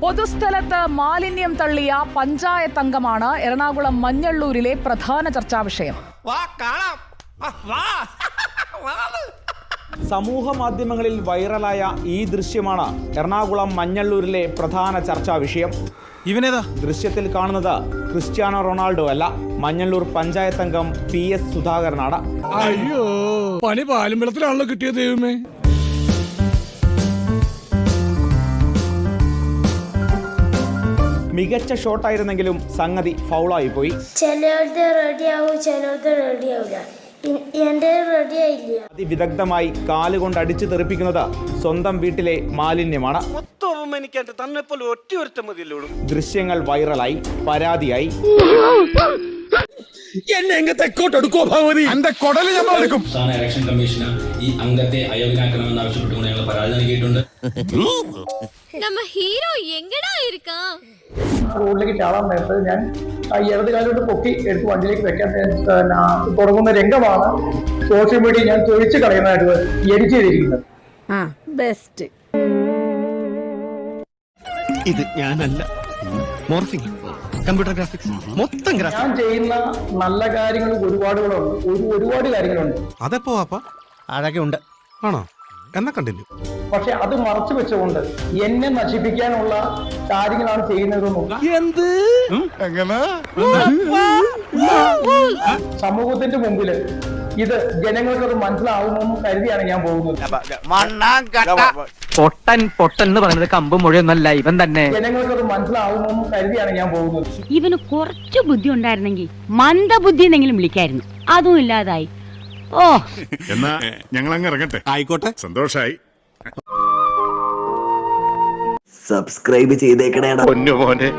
പൊതുസ്ഥലത്ത് മാലിന്യം തള്ളിയ പഞ്ചായത്ത് അംഗമാണ് എറണാകുളം മഞ്ഞള്ളൂരിലെ പ്രധാന ചർച്ചാ വിഷയം. വാ കാണാം. വാ. വാ. സമൂഹ മാധ്യമങ്ങളിൽ വൈറലായ ഈ ദൃശ്യമാണ് എറണാകുളം മഞ്ഞള്ളൂരിലെ പ്രധാന ചർച്ചാ വിഷയം. ഇവനേതാ? ദൃശ്യത്തിൽ കാണുന്നത് ക്രിസ്ത്യാനോ റൊണാൾഡോ അല്ല. മഞ്ഞള്ളൂർ പഞ്ചായത്ത് അംഗം പി എസ് സുധാകരനാണ്. അയ്യോ പണി പാലും വെള്ളത്തിലാണല്ലോ കിട്ടിയത് ദൈവമേ. മികച്ച ഷോട്ടായിരുന്നെങ്കിലും സംഗതി ഫൗളായി പോയി റെഡിയാവും റെഡിയാവില്ല അതിവിദഗ്ധമായി കാലുകൊണ്ട് അടിച്ചു തെറിപ്പിക്കുന്നത് സ്വന്തം വീട്ടിലെ മാലിന്യമാണ്. മൊത്തം എന്നെ എങ്ങ തെക്കോട്ട് എടുക്കോ ഭഗവതി? എന്റെ കൊടൽ ഞങ്ങൾ എടുക്കും. സംസ്ഥാന ഇലക്ഷൻ കമ്മീഷന് ഈ അംഗത്തെ അയോഗ്യനാക്കണമെന്ന് ആവശ്യപ്പെട്ടുകൊണ്ട് ഞങ്ങൾ പരാതി നൽകിയിട്ടുണ്ട്. നമ്മ ഹീറോ എങ്ങടാ ഇരിക്കാം? റോഡിലേക്ക് ചാടാൻ നേരത്തെ ഞാൻ ഇടത് കാലോട്ട് പൊക്കി എടുത്ത് വണ്ടിയിലേക്ക് വെക്കാൻ തുടങ്ങുന്ന രംഗമാണ് സോഷ്യൽ മീഡിയ ഞാൻ തൊഴിച്ച് കളയുന്നതായിട്ട് എഡിറ്റ് ചെയ്തിരിക്കുന്നത്. ബെസ്റ്റ് ഇത് ഞാനല്ല. മോർഫിംഗ് കമ്പ്യൂട്ടർ ഗ്രാഫിക്സ് മൊത്തം ഗ്രാഫിക്സ് ഞാൻ ചെയ്യുന്ന നല്ല കാര്യങ്ങൾ ഒരുപാട് ഒരു ഒരുപാട് കാര്യങ്ങളുണ്ട്. അതെപ്പോ വാപ്പ? അഴകെ ഉണ്ട് ആണോ? എന്നാ കണ്ടില്ല പക്ഷെ അത് മറച്ചു വെച്ചുകൊണ്ട് എന്നെ നശിപ്പിക്കാനുള്ള കാര്യങ്ങളാണ് ചെയ്യുന്നതെന്നും സമൂഹത്തിന്റെ മുമ്പിൽ ഇത് ജനങ്ങൾക്കത് മനസ്സിലാവുമെന്ന് കരുതിയാണ് ഞാൻ പോകുന്നത്. പൊട്ടൻ പൊട്ടൻ എന്ന് പറയുന്നത് കമ്പ് മൊഴിയൊന്നല്ല ഇവൻ തന്നെ. ജനങ്ങൾക്കത് മനസ്സിലാവുമെന്ന് കരുതിയാണ് ഞാൻ പോകുന്നത്. ഇവന് കുറച്ച് ബുദ്ധി ഉണ്ടായിരുന്നെങ്കിൽ മന്ദബുദ്ധി എന്നെങ്കിലും വിളിക്കായിരുന്നു. അതും ഇല്ലാതായി. ഓ. എന്നാ ഞങ്ങൾ അങ്ങ് ഇറങ്ങട്ടെ. ആയിക്കോട്ടെ. സന്തോഷായി. സബ്സ്ക്രൈബ് ചെയ്തേക്കണേടാ. പൊന്നു മോനെ